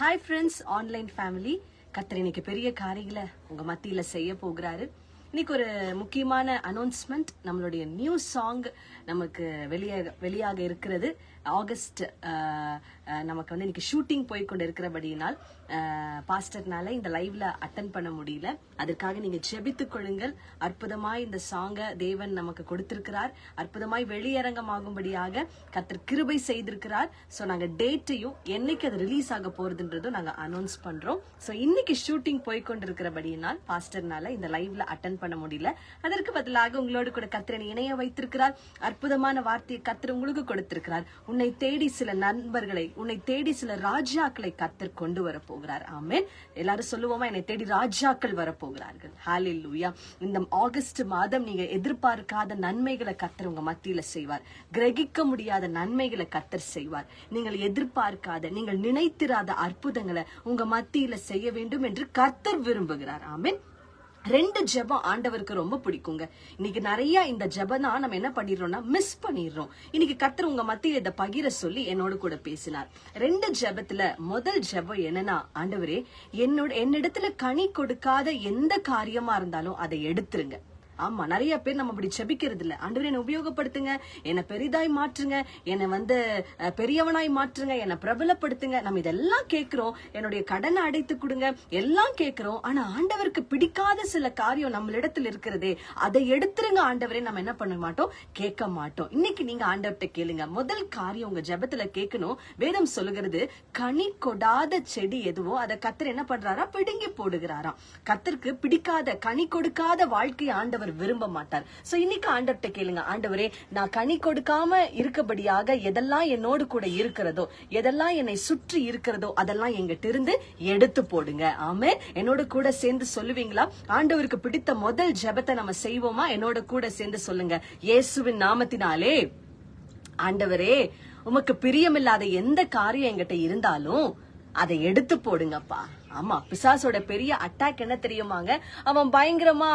Hi friends online family கத்தர் இன்னைக்கு பெரிய காரியங்களை உங்க மத்தியில செய்ய போகிறாரு. இன்னைக்கு ஒரு முக்கியமான அனௌன்ஸ்மெண்ட் நம்மளுடைய நியூ சாங் நமக்கு வெளியாக வெளியாக இருக்கிறது. ஆகஸ்ட் நமக்கு வந்து இன்னைக்கு ஷூட்டிங் போய் கொண்டு இருக்கிறபடியினால் பாஸ்டர்னால இந்த லைவ்ல அட்டன் பண்ண முடியல. அதற்காக நீங்க ஜெபித்துக் கொள்ளுங்கள். அற்புதமாய் இந்த சாங்க தேவன் நமக்கு கொடுத்திருக்கிறார். அற்புதமாய் வெளியரங்கமாகும்படியாக கத்தர் கிருபை செய்திருக்கிறார். ஸோ நாங்க டேட்டையும் என்னைக்கு அது ரிலீஸ் ஆக போறதுன்றதும் நாங்க அனௌன்ஸ் பண்றோம். ஸோ இன்னைக்கு ஷூட்டிங் போய் கொண்டிருக்கிறபடியினால் பாஸ்டர்னால இந்த லைவ்ல அட்டன் பண்ண முடியல. அதற்கு பதிலாக உங்களோடு கூட கத்திரன் இணைய வைத்திருக்கிறார். அற்புதமான வார்த்தையை கத்திர உங்களுக்கு கொடுத்திருக்கிறார். உன்னை தேடி சில நண்பர்களை உன்னை தேடி சில ராஜாக்களை கத்தர் கொண்டு வர போகிறார் எல்லாரும் சொல்லுவோமா என்னை தேடி ராஜாக்கள் வரப்போகிறார்கள். போகிறார்கள் லூயா இந்த ஆகஸ்ட் மாதம் நீங்க எதிர்பார்க்காத நன்மைகளை கத்தர் உங்க மத்தியில செய்வார். கிரகிக்க முடியாத நன்மைகளை கத்தர் செய்வார். நீங்கள் எதிர்பார்க்காத நீங்கள் நினைத்திராத அற்புதங்களை உங்க மத்தியில செய்ய வேண்டும் என்று கத்தர் விரும்புகிறார். ஆமேன். ரெண்டு ஜெபம் ஆண்டவருக்கு ரொம்ப பிடிக்குங்க. இன்னைக்கு நிறைய இந்த ஜெபம் தான் நம்ம என்ன பண்ணிடுறோம்னா மிஸ் பண்ணிடுறோம். இன்னைக்கு கத்தர் உங்க மத்தியில் இதை பகிர சொல்லி என்னோட கூட பேசினார். ரெண்டு ஜெபத்துல முதல் ஜெபம் என்னன்னா ஆண்டவரே என்னோட என்னிடத்துல கனி கொடுக்காத எந்த காரியமா இருந்தாலும் அதை எடுத்துருங்க. ஆமா நிறைய பேர் நம்ம அப்படி செபிக்கிறது இல்ல ஆண்டவர் என்னை உபயோகப்படுத்துங்க என்னை பெரிதாய் மாற்றுங்க என்னை வந்து பெரியவனாய் மாற்றுங்க என்னை பிரபலப்படுத்துங்க. நம்ம இதெல்லாம் கேட்கிறோம் என்னுடைய கடனை அடைத்து கொடுங்க எல்லாம் கேட்கிறோம். ஆனா ஆண்டவருக்கு பிடிக்காத சில காரியம் நம்மளிடத்தில் இருக்கிறதே அதை எடுத்துருங்க ஆண்டவரே. நம்ம என்ன பண்ண மாட்டோம்? கேட்க மாட்டோம். இன்னைக்கு நீங்க ஆண்டவர்கிட்ட கேளுங்க. முதல் காரியம் உங்க ஜெபத்துல கேட்கணும். வேதம் சொல்லுகிறது கனி கொடாத செடி எதுவோ அதை கத்தர் என்ன பண்றாரா? பிடுங்கி போடுகிறாராம் கத்தருக்கு பிடிக்காத கனி கொடுக்காத வாழ்க்கை ஆண்டவர் விரும்ப மாட்டார். சோ இன்னைக்கு ஆண்டவர்கிட்ட கேளுங்க. ஆண்டவரே நான் கனி கொடுக்காம இருக்கபடியாக எதெல்லாம் என்னோடு கூட இருக்கிறதோ எதெல்லாம் என்னை சுற்றி இருக்கிறதோ அதெல்லாம் எங்கிட்ட இருந்து எடுத்து போடுங்க. ஆமே என்னோட கூட சேர்ந்து சொல்லுவீங்களா? ஆண்டவருக்கு பிடித்த முதல் ஜெபத்தை நம்ம செய்வோமா? என்னோட கூட சேர்ந்து சொல்லுங்க. இயேசுவின் நாமத்தினாலே. ஆண்டவரே உமக்கு பிரியமில்லாத எந்த காரியம் என்கிட்ட இருந்தாலும் அதை எடுத்து போடுங்கப்பா. ஆமா பிசாசோட பெரிய அட்டாக் என்ன தெரியுமாங்க? அவன் பயங்கரமா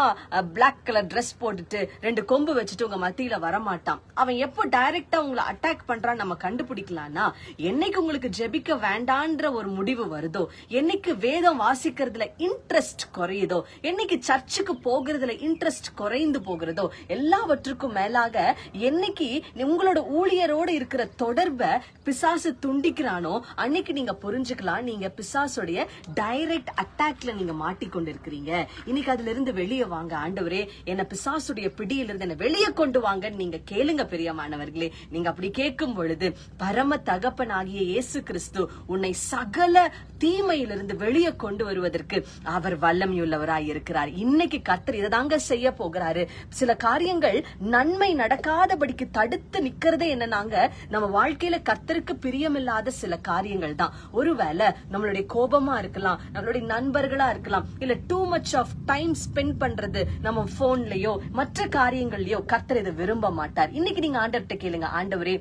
பிளாக் கலர் ட்ரெஸ் போட்டுட்டு ரெண்டு கொம்பு வச்சுட்டு உங்க மத்தியில வரமாட்டான். அவன் எப்போ டைரக்டா உங்களை அட்டாக் பண்றான் நம்ம கண்டுபிடிக்கலாம்னா என்னைக்கு உங்களுக்கு ஜெபிக்க வேண்டான்ற ஒரு முடிவு வருதோ என்னைக்கு வேதம் வாசிக்கிறதுல இன்ட்ரெஸ்ட் குறையுதோ என்னைக்கு சர்ச்சுக்கு போகிறதுல இன்ட்ரெஸ்ட் குறைந்து போகிறதோ எல்லாவற்றுக்கும் மேலாக என்னைக்கு உங்களோட ஊழியரோட இருக்கிற தொடர்பை பிசாசு துண்டிக்கிறானோ அன்னைக்கு நீங்க புரிஞ்சுக்கலாம். நீங்க பிசாசுடைய டைரக்ட் அட்டாக்ல நீங்க மாட்டிக்கொண்டிருக்கிறீங்க. இன்னைக்கு அதுல இருந்து வெளியே வாங்க ஆண்டவரே. என்ன பிசாசுடைய பிடியில இருந்து என்ன வெளியே கொண்டு வாங்க நீங்க கேளுங்க பெரியமானவர்களே நீங்க அப்படி கேட்கும் பொழுது பரம தகப்பனாகிய இயேசு கிறிஸ்து உன்னை சகல தீமையிலிருந்து வெளியே கொண்டு வருவதற்கு அவர் வல்லமையுள்ளவராய் இருக்கிறார். இன்னைக்கு கர்த்தர் இதை தாங்க செய்ய போகிறாரு. சில காரியங்கள் நன்மை நடக்காதபடிக்கு தடுத்து நிக்கிறதே என்னன்னாங்க நம்ம வாழ்க்கையில கத்தருக்கு பிரியமில்லாத சில காரியங்கள் தான். ஒருவேளை நம்மளுடைய கோபமா இருக்கலாம் நம்மளுடைய நண்பர்களா இருக்கலாம். இல்ல too much of time spend பண்றது நம்ம போன்லயோ மற்ற காரியங்கள்லயோ கர்த்தர் இதை விரும்ப மாட்டார். இன்னைக்கு நீங்க ஆண்டவர்கிட்ட கேளுங்க ஆண்டவரே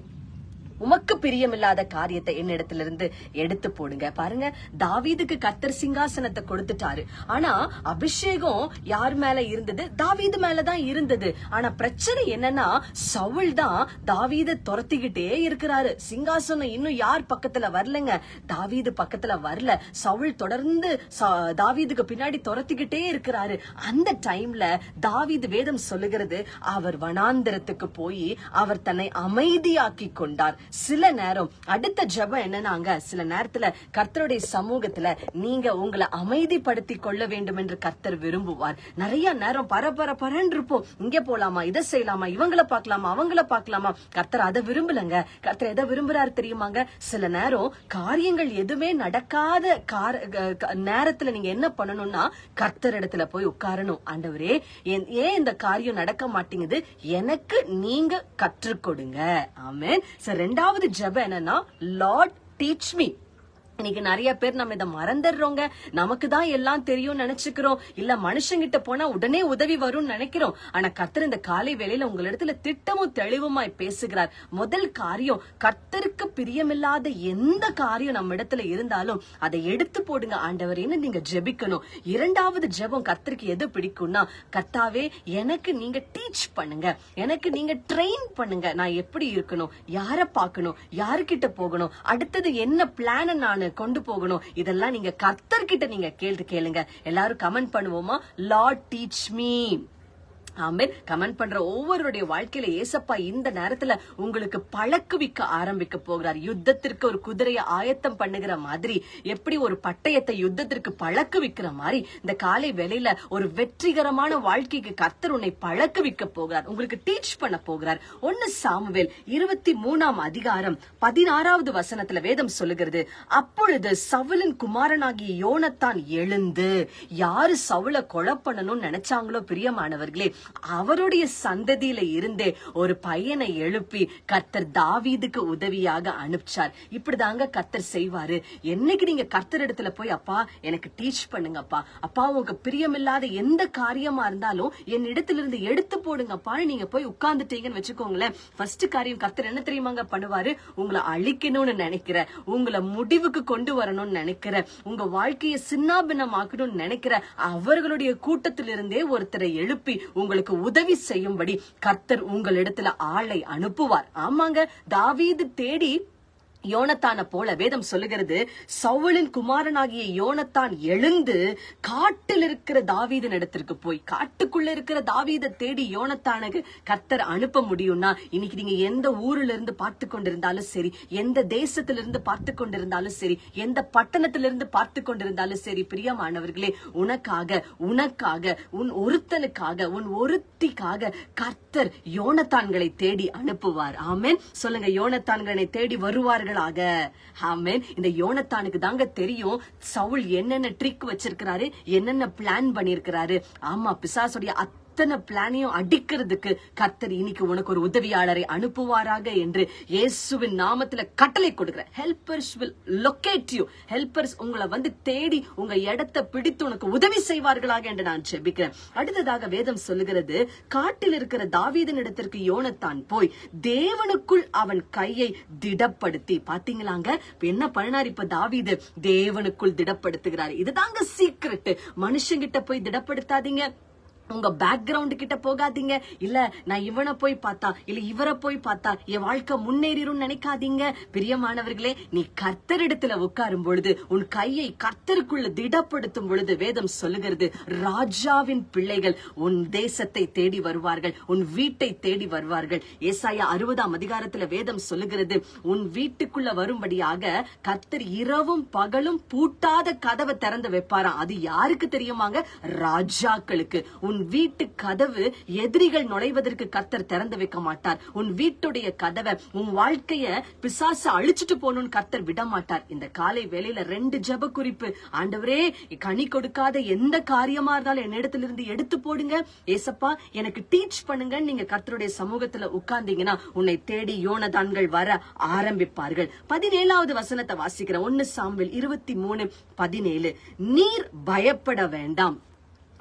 உமக்கு பிரியமில்லாத காரியத்தை என்னிடத்திலிருந்து எடுத்து போடுங்க. பாருங்க தாவீதுக்கு கத்தர் சிங்காசனத்தை கொடுத்துட்டாரு. ஆனா அபிஷேகம் யார் மேல இருந்தது? தாவீது மேலதான் இருந்தது. ஆனா பிரச்சனை என்னன்னா சவுல் தான் தாவீத துரத்திக்கிட்டே இருக்கிறாரு. சிங்காசனம் இன்னும் யார் பக்கத்துல வரலங்க? தாவீது பக்கத்துல வரல. சவுல் தொடர்ந்து ச- தாவீதுக்கு பின்னாடி துரத்திக்கிட்டே இருக்கிறாரு. அந்த டைம்ல தாவீது வேதம் சொல்லுகிறது அவர் வனாந்திரத்துக்கு போய் அவர் தன்னை அமைதியாக்கி கொண்டார். சில நேரம் அடுத்த ஜபம் என்னன்னாங்க சில நேரத்துல கர்த்தருடைய சமூகத்துல நீங்க உங்களை அமைதிப்படுத்தி கொள்ள வேண்டும் என்று கர்த்தர் விரும்புவார். நிறைய நேரம் பரபர பரன்னு இருப்போம். இங்க போலாமா? இதை செய்யலாமா? இவங்கள பார்க்கலாமா? அவங்கள பார்க்கலாமா? கர்த்தர் அதை விரும்பலங்க. கர்த்தர் எதை விரும்புறாரு தெரியுமாங்க? சில நேரம் காரியங்கள் எதுவுமே நடக்காத கார நேரத்துல நீங்க என்ன பண்ணணும்னா கர்த்தர் இடத்துல போய் உட்காரணும். ஆண்டவரே ஏன் இந்த காரியம் நடக்க மாட்டேங்குது? எனக்கு நீங்க கற்றுக் கொடுங்க. ஆமென். ரெண்டாவது ரெண்டாவது ஜெபம் என்னன்னா லார்ட் டீச் மீ. இன்னைக்கு நிறைய பேர் நம்ம இதை மறந்துடுறோங்க. நமக்கு தான் எல்லாம் தெரியும் நினைச்சுக்கிறோம். இல்ல மனுஷங்கிட்ட போனா உடனே உதவி வரும்னு நினைக்கிறோம். ஆனா கர்த்தர் இந்த காலை வேளையில உங்களிடத்துல திட்டமும் தெளிவுமாய் பேசுகிறார். முதல் காரியம் கர்த்தருக்கு பிரியமில்லாத எந்த காரியம் நம்ம இடத்துல இருந்தாலும் அதை எடுத்து போடுங்க. ஆண்டவரேன்னு நீங்க ஜெபிக்கணும்? இரண்டாவது ஜெபம் கர்த்தருக்கு எது பிடிக்கும்னா கர்த்தாவே எனக்கு நீங்க டீச் பண்ணுங்க. எனக்கு நீங்க ட்ரெயின் பண்ணுங்க. நான் எப்படி இருக்கணும்? யார பார்க்கணும்? யாருக்கிட்ட போகணும்? அடுத்தது என்ன பிளான நான் கொண்டு போகணும். இதெல்லாம் நீங்க கர்த்தர்கிட்ட நீங்க கேள்வி கேளுங்க. எல்லாரும் கமெண்ட் பண்ணுவோமா? லார்ட் டீச் மீ ஆமீன். கமெண்ட் பண்ற ஒவ்வொருடைய வாழ்க்கையில ஏசப்பா இந்த நேரத்துல உங்களுக்கு பழக்குவிக்க ஆரம்பிக்க போகிறார். யுத்தத்திற்கு ஒரு குதிரையை ஆயத்தம் பண்ணுகிற மாதிரி எப்படி ஒரு பட்டயத்தை யுத்தத்திற்கு பழக்குவிக்கிற மாதிரி இந்த காலை வேலையில ஒரு வெற்றிகரமான வாழ்க்கைக்கு கர்த்தர் உன்னை பழக்குவிக்க போகிறார். உங்களுக்கு டீச் பண்ண போகிறார். ஒன்னு சாமுவேல் இருபத்தி மூணாம் அதிகாரம் பதினாறாவது வசனத்துல வேதம் சொல்லுகிறது அப்பொழுது சவுலின் குமாரனாகிய யோனத்தான் எழுந்து யாரு சவுல கொலை பண்ணணும்னு நினைச்சாங்களோ பிரியமானவர்களே அவருடைய சந்ததியில இருந்தே ஒரு பையனை எழுப்பி கர்த்தர் தாவீதுக்கு உதவியாக அனுப்பிச்சார். இப்படிதாங்க கர்த்தர் செய்வாரு. என்னைக்கு நீங்க கர்த்தர் இடத்துல போய் அப்பா எனக்கு டீச் பண்ணுங்கப்பா. அப்பா உங்க பிரியமில்லாத எந்த காரியமா இருந்தாலும் என் இடத்துல இருந்து எடுத்து போடுங்கப்பான்னு நீங்க போய் உட்கார்ந்துட்டீங்கன்னு வச்சுக்கோங்களேன். ஃபர்ஸ்ட் காரியம் கர்த்தர் என்ன தெரியுமாங்க பண்ணுவாரு? உங்களை அழிக்கணும்னு நினைக்கிற உங்களை முடிவுக்கு கொண்டு வரணும்னு நினைக்கிற உங்க வாழ்க்கையை சின்னாபின்னமாக்கணும்னு நினைக்கிற அவர்களுடைய கூட்டத்திலிருந்தே ஒருத்தரை எழுப்பி உங்க உங்களுக்கு உதவி செய்யும்படி கர்த்தர் உங்களிடத்துல ஆளை அனுப்புவார். ஆமாங்க தாவீது தேடி யோனத்தான போல வேதம் சொல்லுகிறது சவுளின் குமாரனாகிய யோனத்தான் எழுந்து காட்டில் இருக்கிற தாவீதன் இடத்திற்கு போய் காட்டுக்குள்ள இருக்கிற தாவீதை தேடி யோனத்தானுக்கு கர்த்தர் அனுப்ப முடியும்னா இன்னைக்கு நீங்க எந்த ஊர்ல இருந்து பார்த்து கொண்டிருந்தாலும் சரி எந்த தேசத்துல இருந்து பார்த்து கொண்டிருந்தாலும் சரி எந்த பட்டணத்துல இருந்து பார்த்து கொண்டிருந்தாலும் சரி பிரியமானவர்களே உனக்காக உனக்காக உன் ஒருத்தனுக்காக உன் ஒருத்திக்காக கர்த்தர் யோனத்தான்களை தேடி அனுப்புவார். ஆமேன். சொல்லுங்க யோனத்தான்களை தேடி வருவார்கள் வருவார்களாக ஆமேன். இந்த யோனத்தானுக்கு தாங்க தெரியும் சவுல் என்னென்ன ட்ரிக் வச்சிருக்கிறாரு என்னென்ன பிளான் பண்ணிருக்கிறாரு. ஆமா பிசாசுடைய அத்தனை பிளானையும் அடிக்கிறதுக்கு கர்த்தர் இன்னைக்கு உனக்கு ஒரு உதவியாளரை அனுப்புவாராக என்று இயேசுவின் நாமத்துல கட்டளை கொடுக்கிற helpers will locate you helpers உங்களை வந்து தேடி உங்க இடத்தை பிடித்து உனக்கு உதவி செய்வார்களாக என்று நான் செபிக்கிறேன் அடுத்ததாக வேதம் சொல்லுகிறது காட்டில் இருக்கிற தாவீதன் இடத்திற்கு யோனத்தான் போய் தேவனுக்குள் அவன் கையை திடப்படுத்தி. பாத்தீங்களாங்க? என்ன பண்ணார் இப்ப தாவீது தேவனுக்குள் திடப்படுத்துகிறார். இதுதாங்க சீக்கிரட் மனுஷங்கிட்ட போய் திடப்படுத்தாதீங்க. உங்க பேக்ரவுண்ட் கிட்ட போகாதீங்க. இல்ல நான் இவனை போய் பார்த்தா இல்ல இவரை போய் பார்த்தா என் வாழ்க்கை முன்னேறிடும் நினைக்காதீங்க. பிரியமானவர்களே நீ கர்த்தரிடத்துல உட்காரும் பொழுது உன் கையை கர்த்தருக்குள்ள திடப்படுத்தும் பொழுது வேதம் சொல்லுகிறது ராஜாவின் பிள்ளைகள் உன் தேசத்தை தேடி வருவார்கள் உன் வீட்டை தேடி வருவார்கள். ஏசாயா அறுபதாம் அதிகாரத்துல வேதம் சொல்லுகிறது உன் வீட்டுக்குள்ள வரும்படியாக கர்த்தர் இரவும் பகலும் பூட்டாத கதவை திறந்து வைப்பாராம் அது யாருக்கு தெரியுமாங்க? ராஜாக்களுக்கு. உன் உன் வீட்டு கதவு எதிரிகள் நுழைவதற்கு கர்த்தர் திறந்து வைக்க மாட்டார். உன் வீட்டுடைய கதவை உன் வாழ்க்கைய பிசாசு அழிச்சிட்டு போகணும்னு கர்த்தர் விட மாட்டார் இந்த காலை வேலையில ரெண்டு ஜெப குறிப்பு. ஆண்டவரே கனி கொடுக்காத எந்த காரியமா இருந்தாலும் என்னிடத்துல இருந்து எடுத்து போடுங்க. ஏசப்பா எனக்கு டீச் பண்ணுங்க நீங்க கர்த்தருடைய சமூகத்துல உட்கார்ந்தீங்கன்னா உன்னை தேடி யோனதான்கள் வர ஆரம்பிப்பார்கள். பதினேழாவது வசனத்தை வாசிக்கிற ஒன்னு சாம்பில் இருபத்தி மூணு பதினேழு. நீர் பயப்பட வேண்டாம்.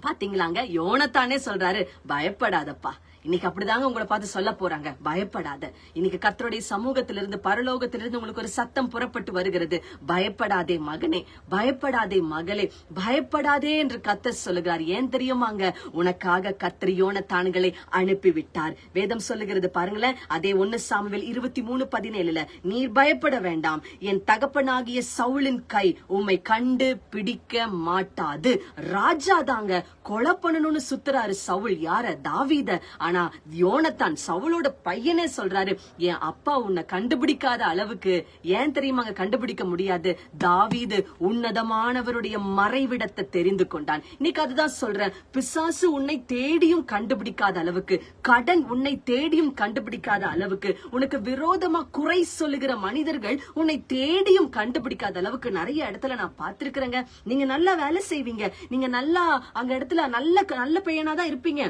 பாத்தீங்களாங்க? யோனத்தானே சொல்றாரு. பயப்படாதப்பா. இன்னைக்கு அப்படிதாங்க உங்களை பார்த்து சொல்ல போறாங்க. பயப்படாத. இன்னைக்கு கத்தருடைய சமூகத்திலிருந்து பரலோகத்திலிருந்து உங்களுக்கு ஒரு சத்தம் புறப்பட்டு வருகிறது. பயப்படாதே மகனே பயப்படாதே மகளே பயப்படாதே என்று கத்த சொல்லுகிறார். ஏன் தெரியுமாங்க? உனக்காக கத்திரியோன தான்களை அனுப்பிவிட்டார். வேதம் சொல்லுகிறது பாருங்களேன் அதே ஒன்னு சாமுவேல் இருபத்தி மூணு பதினேழுல நீர் பயப்பட வேண்டாம். என் தகப்பனாகிய சவுளின் கை உம்மை கண்டு பிடிக்க மாட்டாது. ராஜா தாங்க கொலை பண்ணணும்னு சுத்துறாரு சவுல். யார? தாவீத. ஆனா யோனத்தான் சவுலோட பையனே சொல்றாரு என் அப்பா உன்னை கண்டுபிடிக்காத அளவுக்கு ஏன் தெரியுமாங்க கண்டுபிடிக்க முடியாது? தாவீது உன்னதமானவருடைய மறைவிடத்தை தெரிந்து கொண்டான். இன்னைக்கு அதுதான் சொல்றேன் பிசாசு உன்னை தேடியும் கண்டுபிடிக்காத அளவுக்கு கடன் உன்னை தேடியும் கண்டுபிடிக்காத அளவுக்கு உனக்கு விரோதமா குறை சொல்லுகிற மனிதர்கள் உன்னை தேடியும் கண்டுபிடிக்காத அளவுக்கு நிறைய இடத்துல நான் பார்த்திருக்கிறேங்க. நீங்க நல்லா வேலை செய்வீங்க. நீங்க நல்லா அங்க இடத்துல நல்ல நல்ல பையனா தான் இருப்பீங்க.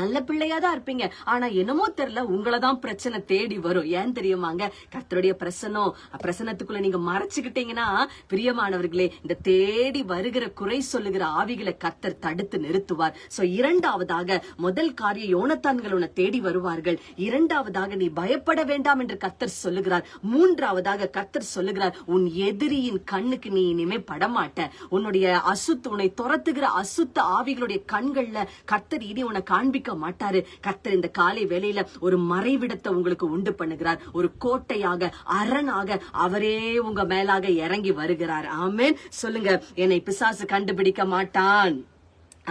நல்ல பிள்ளையா தான் இருப்பீங்க. ஆனா என்னமோ தெரியல உங்களதான் பிரச்சனை தேடி வரும். ஏன் தெரியுமாங்க? கர்த்தருடைய பிரசனம். பிரசனத்துக்குள்ள நீங்க மறைச்சுக்கிட்டீங்கன்னா பிரியமானவர்களே இந்த தேடி வருகிற குறை சொல்லுகிற ஆவிகளை கர்த்தர் தடுத்து நிறுத்துவார். சோ இரண்டாவதாக முதல் காரிய யோனத்தான்கள் உன தேடி வருவார்கள். இரண்டாவதாக நீ பயப்பட வேண்டாம் என்று கர்த்தர் சொல்லுகிறார். மூன்றாவதாக கர்த்தர் சொல்லுகிறார் உன் எதிரியின் கண்ணுக்கு நீ இனிமே படமாட்ட. உன்னுடைய அசுத்து உன்னை துரத்துகிற அசுத்த ஆவிகளுடைய கண்கள்ல கர்த்தர் இனி உன்னை காண்பிக்க கண்டுபிடிக்க மாட்டாரு. கத்தர் இந்த காலை வேலையில ஒரு மறைவிடத்தை உங்களுக்கு உண்டு பண்ணுகிறார். ஒரு கோட்டையாக அரணாக அவரே உங்க மேலாக இறங்கி வருகிறார். ஆமேன். சொல்லுங்க என்னை பிசாசு கண்டுபிடிக்க மாட்டான்.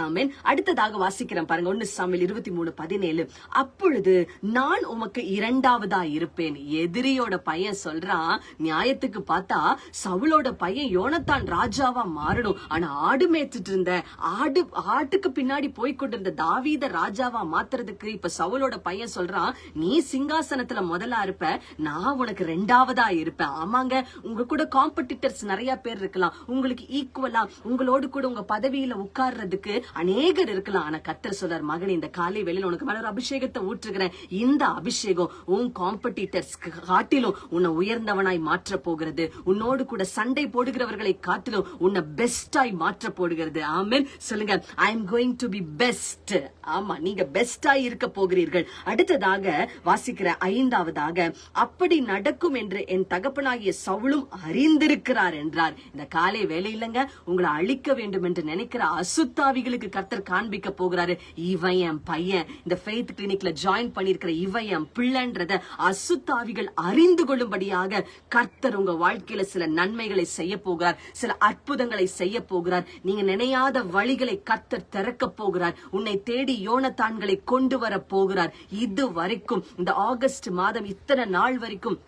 ஆமேன். அடுத்ததாக வாசிக்கிறேன் பாருங்க. ஒன்னு சாமியில் இருபத்தி மூணு பதினேழு. அப்பொழுது நான் உமக்கு இரண்டாவதா இருப்பேன். எதிரியோட பையன் சொல்றான் நியாயத்துக்கு பார்த்தா சவுளோட பையன் யோனத்தான் ராஜாவா மாறணும். ஆனா ஆடு மேய்ச்சிட்டு இருந்த ஆடு ஆட்டுக்கு பின்னாடி போய் கொண்டிருந்த தாவீத ராஜாவா மாத்துறதுக்கு இப்ப சவுளோட பையன் சொல்றான் நீ சிங்காசனத்துல முதலா இருப்ப நான் உனக்கு ரெண்டாவதா இருப்பேன் ஆமாங்க உங்க கூட காம்படிட்டர்ஸ் நிறைய பேர் இருக்கலாம். உங்களுக்கு ஈக்குவலா உங்களோடு கூட உங்க பதவியில உட்கார்றதுக்கு அநேகர் இருக்கலாம். ஆனா கத்தர் சொல்றார் மகன் இந்த காலை வேளையில உனக்கு மேல ஒரு அபிஷேகத்தை ஊற்றுகிறேன். இந்த அபிஷேகம் உன் காம்படிட்டர்ஸ் காட்டிலும் உன்னை உயர்ந்தவனாய் மாற்ற போகிறது. உன்னோடு கூட சண்டை போடுகிறவர்களை காட்டிலும் உன்னை பெஸ்டாய் மாற்ற போடுகிறது. ஆமீன். சொல்லுங்க I am going to be best ஆமா நீங்க பெஸ்டாய் இருக்க போகிறீர்கள். அடுத்ததாக வாசிக்கிற ஐந்தாவதாக அப்படி நடக்கும் என்று என் தகப்பனாகிய சவுளும் அறிந்திருக்கிறார் என்றார். இந்த காலை வேலை இல்லைங்க உங்களை அழிக்க வேண்டும் என்று நினைக்கிற அசுத்தாவிகள் அசுத்தாவிகளுக்கு கர்த்தர் காண்பிக்க போகிறாரு. இவன் என் பையன். இந்த ஃபெய்த் கிளினிக்ல ஜாயின் பண்ணிருக்கிற இவன் என் பிள்ளைன்றத அசுத்தாவிகள் அறிந்து கொள்ளும்படியாக கர்த்தர் உங்க வாழ்க்கையில சில நன்மைகளை செய்ய போகிறார். சில அற்புதங்களை செய்ய போகிறார். நீங்க நினையாத வழிகளை கர்த்தர் திறக்க போகிறார். உன்னை தேடி யோனத்தான்களை கொண்டு வர போகிறார். இது வரைக்கும் இந்த ஆகஸ்ட் மாதம் இத்தனை நாள் வரைக்கும்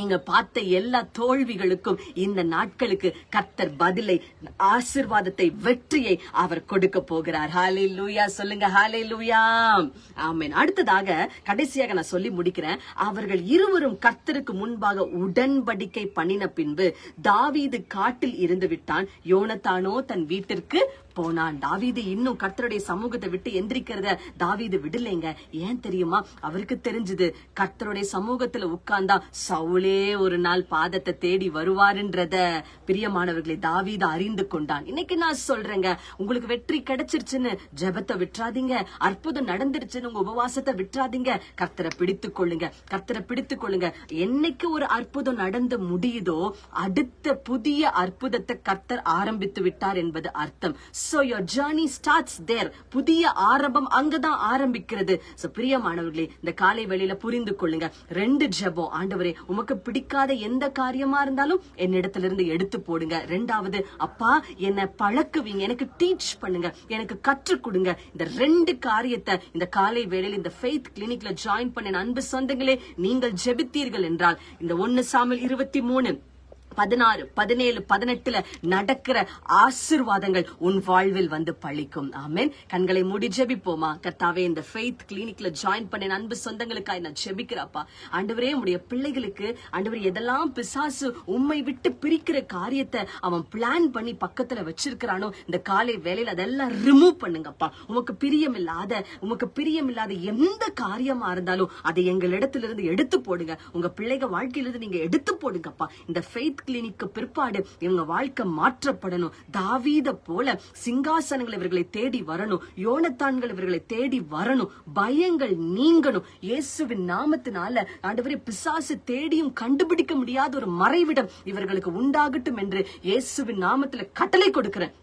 நீங்க பார்த்த எல்லா தோல்விகளுக்கும் இந்த நாட்களுக்கு கத்தர் பதிலை ஆசிர்வாதத்தை வெற்றியை அவர் கொடுக்க போகிறார். ஹாலே லூயா சொல்லுங்க ஹாலே லூயா ஆமீன். அடுத்ததாக கடைசியாக நான் சொல்லி முடிக்கிறேன். அவர்கள் இருவரும் கர்த்தருக்கு முன்பாக உடன்படிக்கை பண்ணின பின்பு தாவீது காட்டில் இருந்து விட்டான். யோனத்தானோ தன் வீட்டிற்கு போனான் தாவீது இன்னும் கர்த்தருடைய சமூகத்தை விட்டு எந்திரிக்கிறத தாவீது விடலைங்க. ஏன் தெரியுமா? அவருக்கு தெரிஞ்சது கர்த்தருடைய சமூகத்துல உட்கார்ந்தா சவுலே ஒரு நாள் பாதத்தை தேடி வருவாருன்றத பிரியமானவர்களை தாவீது அறிந்து கொண்டான். இன்னைக்கு நான் சொல்றேங்க உங்களுக்கு வெற்றி கிடைச்சிருச்சுன்னு ஜெபத்தை விட்டுறாதீங்க. அற்புதம் நடந்துருச்சுன்னு உங்க உபவாசத்தை விட்டுறாதீங்க. கர்த்தரை பிடித்துக் கொள்ளுங்க கர்த்தரை பிடித்துக் கொள்ளுங்க. என்னைக்கு ஒரு அற்புதம் நடந்து முடியுதோ அடுத்த புதிய அற்புதத்தை கர்த்தர் ஆரம்பித்து விட்டார் என்பது அர்த்தம். So your journey starts there புதிய ஆரம்பம் அங்கதான் ஆரம்பிக்கிறது. சோ பிரியமானவர்களே இந்த காலை வேளையில புரிந்து கொள்ளுங்க. ரெண்டு ஜெபம். ஆண்டவரே உமக்கு பிடிக்காத எந்த காரியமா இருந்தாலும் என்னிடத்துல இருந்து எடுத்து போடுங்க. ரெண்டாவது அப்பா என்ன பழக்குவீங்க. எனக்கு டீச் பண்ணுங்க. எனக்கு கற்றுக் கொடுங்க. இந்த ரெண்டு காரியத்தை இந்த காலை வேளையில் இந்த ஃபெய்த் கிளினிக்ல ஜாயின் பண்ண அன்பு சொந்தங்களே நீங்கள் ஜெபித்தீர்கள் என்றால். இந்த ஒன்னு சாமல் இருபத்தி மூணு பதினாறு பதினேழு பதினெட்டுல நடக்கிற ஆசிர்வாதங்கள் உன் வாழ்வில் வந்து பழிக்கும். ஆமேன். கண்களை மூடி ஜெபிப்போமா? கர்த்தாவே இந்த ஃபெய்த் கிளினிக்ல ஜாயின் பண்ண அன்பு சொந்தங்களுக்காக நான் ஜெபிக்கிறப்பா. ஆண்டவரே உடைய பிள்ளைகளுக்கு ஆண்டவர் எதெல்லாம் பிசாசு உண்மை விட்டு பிரிக்கிற காரியத்தை அவன் பிளான் பண்ணி பக்கத்துல வச்சிருக்கிறானோ இந்த காலை வேலையில அதெல்லாம் ரிமூவ் பண்ணுங்கப்பா. உமக்கு பிரியமில்லாத உமக்கு பிரியமில்லாத எந்த காரியமா இருந்தாலும் அதை எங்களிடத்துல இருந்து எடுத்து போடுங்க. உங்க பிள்ளைங்க வாழ்க்கையிலிருந்து நீங்க எடுத்து போடுங்கப்பா. இந்த ஃபெய்த் கிளினிக்கு பிற்பாடு இவங்க வாழ்க்கை மாற்றப்படணும். தாவீத போல சிங்காசனங்கள் இவர்களை தேடி வரணும். யோனத்தான்கள் இவர்களை தேடி வரணும். பயங்கள் நீங்கணும். இயேசுவின் நாமத்தினால ஆண்டவரே பிசாசு தேடியும் கண்டுபிடிக்க முடியாத ஒரு மறைவிடம் இவர்களுக்கு உண்டாகட்டும் என்று இயேசுவின் நாமத்துல கட்டளை கொடுக்கிறேன்.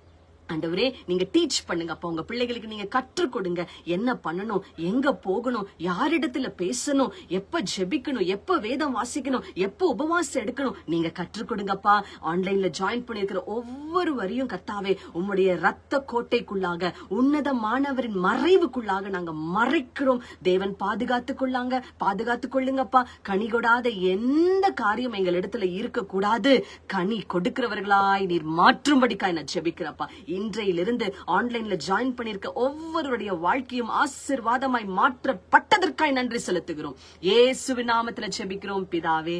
ஆண்டவரே நீங்க டீச் பண்ணுங்க. அப்ப உங்க பிள்ளைகளுக்கு நீங்க கற்றுக் கொடுங்க. என்ன பண்ணணும்? எங்க போகணும்? யாரிடத்துல பேசணும்? எப்ப ஜெபிக்கணும்? எப்ப வேதம் வாசிக்கணும்? எப்ப உபவாசம் எடுக்கணும்? நீங்க கற்றுக் கொடுங்கப்பா. ஆன்லைன்ல ஜாயின் பண்ணிருக்கிற ஒவ்வொரு வரியும் கத்தாவே உம்முடைய ரத்த கோட்டைக்குள்ளாக உன்னதமானவரின் மறைவுக்குள்ளாக நாங்க மறைக்கிறோம். தேவன் பாதுகாத்துக் கொள்ளாங்க பாதுகாத்துக் கொள்ளுங்கப்பா கனி கொடாத எந்த காரியம் எங்கள் இடத்துல இருக்க கூடாது கனி கொடுக்கிறவர்களாய் நீர் மாற்றும்படிக்காய் நான் ஜெபிக்கிறப்பா இன்றையிலிருந்து ஆன்லைன்ல ஜாயின் பண்ணிருக்க ஒவ்வொருடைய வாழ்க்கையும் ஆசிர்வாதமாய் மாற்றப்பட்டதற்காய் நன்றி செலுத்துகிறோம். ஏசு நாமத்துல செபிக்கிறோம் பிதாவே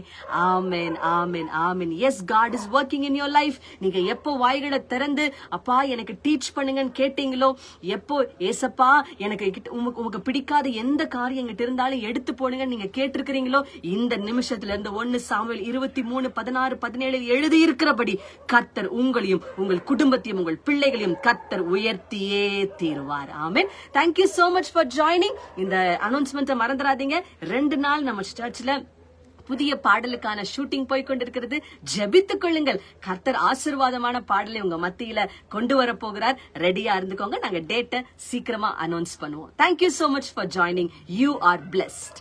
ஆமேன் ஆமேன் ஆமேன். Yes God is working in your life நீங்க எப்போ வாய்களை திறந்து அப்பா எனக்கு டீச் பண்ணுங்கன்னு கேட்டீங்களோ எப்போ ஏசப்பா எனக்கு கிட்ட- உமக்கு பிடிக்காத எந்த காரியம் எங்கிட்ட இருந்தாலும் எடுத்து போடுங்க நீங்க கேட்டிருக்கிறீங்களோ இந்த நிமிஷத்துல இருந்து ஒன்னு சாமுவேல் இருபத்தி மூணு பதினாறு பதினேழு எழுதி இருக்கிறபடி கர்த்தர் உங்களையும் உங்கள் குடும்பத்தையும் உங்கள் பிள்ளை பிள்ளைகளையும் கத்தர் உயர்த்தியே தீர்வார். ஆமீன். Thank you so much for joining இந்த அனௌன்ஸ்மெண்ட்டை மறந்துடாதீங்க. ரெண்டு நாள் நம்ம சர்ச்ல புதிய பாடலுக்கான ஷூட்டிங் போய் கொண்டிருக்கிறது. ஜபித்துக் கொள்ளுங்கள். கர்த்தர் ஆசீர்வாதமான பாடலை உங்க மத்தியில கொண்டு வர போகிறார். ரெடியா இருந்துக்கோங்க. நாங்க டேட்டை சீக்கிரமா அனௌன்ஸ் பண்ணுவோம். Thank you so much for joining you are blessed.